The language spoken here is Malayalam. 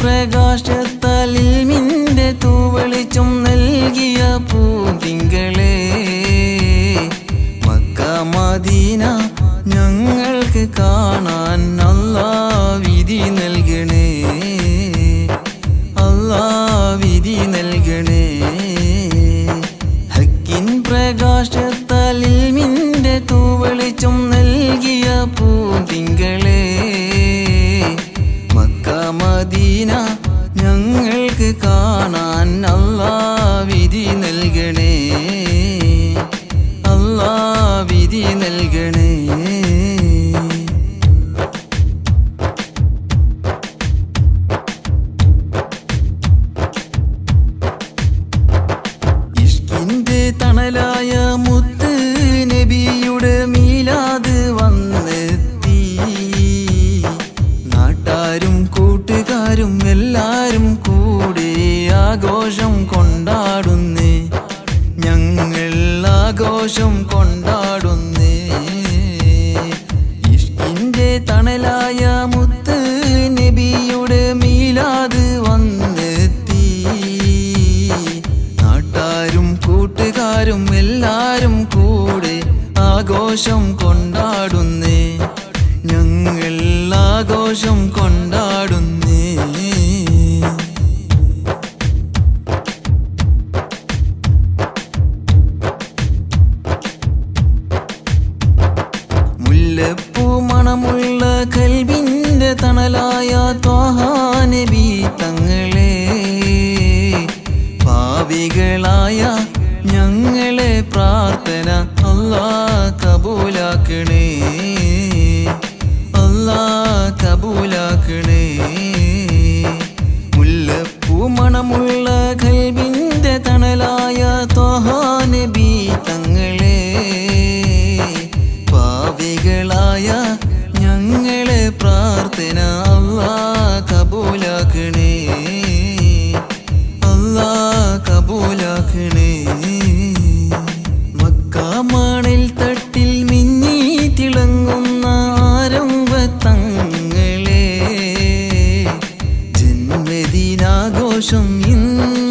പ്രകാശത്തലിൽ നിന്റെ തൂവളിച്ചും നൽകിയ പൂതിങ്കളെ മക്ക മദീന ഞങ്ങൾക്ക് കാണാൻ സന്തോഷം കൊണ്ടാടുന്നേ. ഇഷ്കിന്റെ തണലായ മുത്ത് നബിയുടെ മീലാത് വന്നെത്തി. നാട്ടാരും കൂട്ടുകാരും എല്ലാരും കൂടെ ആഘോഷം കൊണ്ടാടുന്നേ. ഞങ്ങൾ ആഘോഷം കൊണ്ടാടും നബി തങ്ങളെ പാവികളായ ഞങ്ങളെ പ്രാർത്ഥന അല്ലാ 声音。